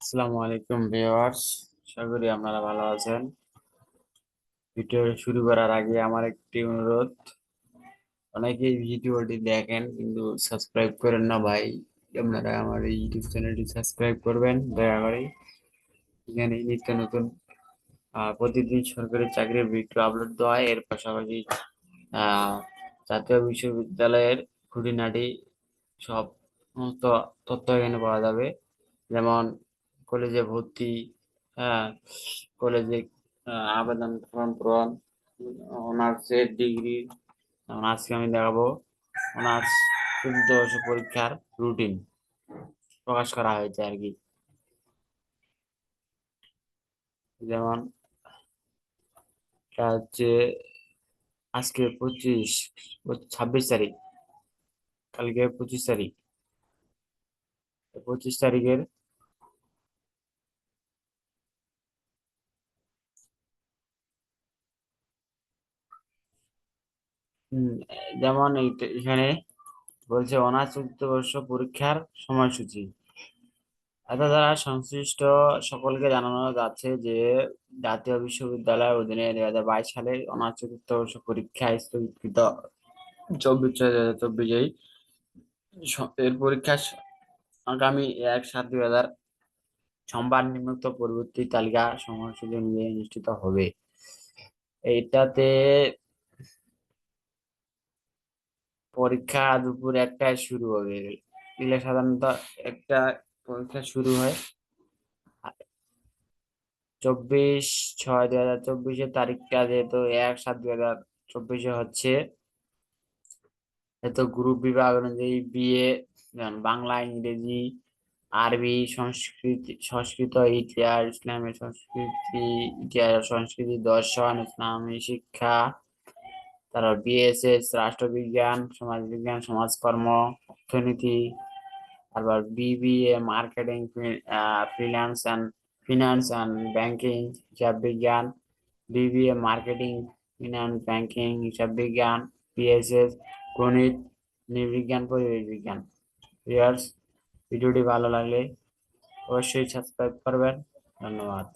আসসালামু আলাইকুম ভিউয়ার্স, আশা করি আপনারা ভালো আছেন। ভিডিও শুরু করার আগে আমার একটি অনুরোধ, অনেকেই ভিডিওটি দেখেন কিন্তু সাবস্ক্রাইব করেন না ভাই। আপনারা আমার এই ইউটিউব চ্যানেলটি সাবস্ক্রাইব করবেন, দয়া করে। এখানে নিত্য নতুন প্রতিদিন সরকারি চাকরির ভিডিও আপলোড দেওয়া হয়। এর পাশাপাশি জাতীয় বিশ্ববিদ্যালয়ের খুঁটিনাটি সব তথ্য এখানে পাওয়া যাবে। যেমন, কলেজে ভর্তি হ্যাঁ কলেজে আবেদন ফর্ম পূরণ, অনার্সের ডিগ্রি আজকে আমি দেখাবো। অনার্স বর্ষ পরীক্ষার রুটিন প্রকাশ করা হয়েছে আর কি। যেমন হচ্ছে আজকে পঁচিশ, ছাব্বিশ তারিখ, কালকে পঁচিশ তারিখ। পঁচিশ তারিখের যেমন এখানে বলছে অনার্স বর্ষ পরীক্ষার সময়সূচি। এত দ্বারা সংশ্লিষ্ট সকলকে জানানো যাচ্ছে যে, জাতীয় বিশ্ববিদ্যালয়ের অধীনে দুই হাজার বাইশ সালে অনার্স চতুর্থ বর্ষ পরীক্ষা স্থগিতকৃত চব্বিশ দুই হাজার চব্বিশেই এর পরীক্ষা আগামী এক সাত দুই হাজার সোমবার নিম্নোক্ত পরবর্তী তালিকা সময়সূচি অনুযায়ী অনুষ্ঠিত হবে। এইটাতে পরীক্ষা দুপুর একটায় শুরু হবে। এগুলো সাধারণত একটা পরীক্ষা শুরু হয়। চব্বিশ ছয় দুই হাজার চব্বিশের তারিখটা যেহেতু এক সাত দুই হাজার চব্বিশে হচ্ছে এত গ্রুপ বিভাগ অনুযায়ী বিএ বাংলা, ইংরেজি, আরবি, সংস্কৃতি, সংস্কৃত, ইতিহাস ইসলামের সংস্কৃতি, ইতিহাস, সংস্কৃতি, দর্শন, ইসলামী শিক্ষা তারপর বিএসএস রাষ্ট্রবিজ্ঞান, সমাজবিজ্ঞান, সমাজকর্ম, অর্থনীতি, তারপর BBA marketing freelance and finance and banking হিসাব বিজ্ঞান বিবিএ মার্কেটিং ফিনান্স ব্যাংকিং হিসাব বিজ্ঞান বিএসএস গণিত, নৃবিজ্ঞান, পরিবেশ বিজ্ঞান। ভিডিওটি ভালো লাগলে অবশ্যই সাবস্ক্রাইব করবেন। ধন্যবাদ।